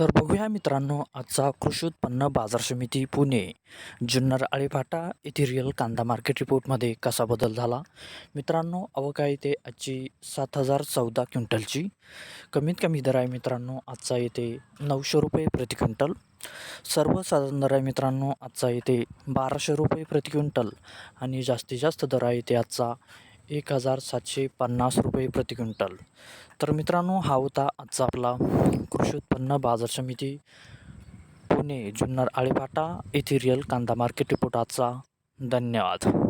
तर बघूया मित्रांनो आजचा कृषी उत्पन्न बाजार समिती पुणे. जुन्नर आळीफाटा येथे रिअल कांदा मार्केट रिपोर्टमध्ये कसा बदल झाला? मित्रांनो आवक आहे ते आजची सात हजार चौदा क्विंटलची. कमीत कमी दर आहे मित्रांनो आजचा येते नऊशे रुपये प्रति क्विंटल. सर्वसाधारण दर आहे मित्रांनो आजचा येते बाराशे रुपये प्रति क्विंटल. आणि जास्तीत जास्त दर आहे ते आजचा एक हजार सातशे पन्नास रुपये प्रति क्विंटल. तर मित्रांनो हा होता आजचा आपला कृषी उत्पन्न बाजार समिती पुणे जुन्नर आळेफाटा येथे रिअल कांदा मार्केट रिपोर्ट आजचा. धन्यवाद.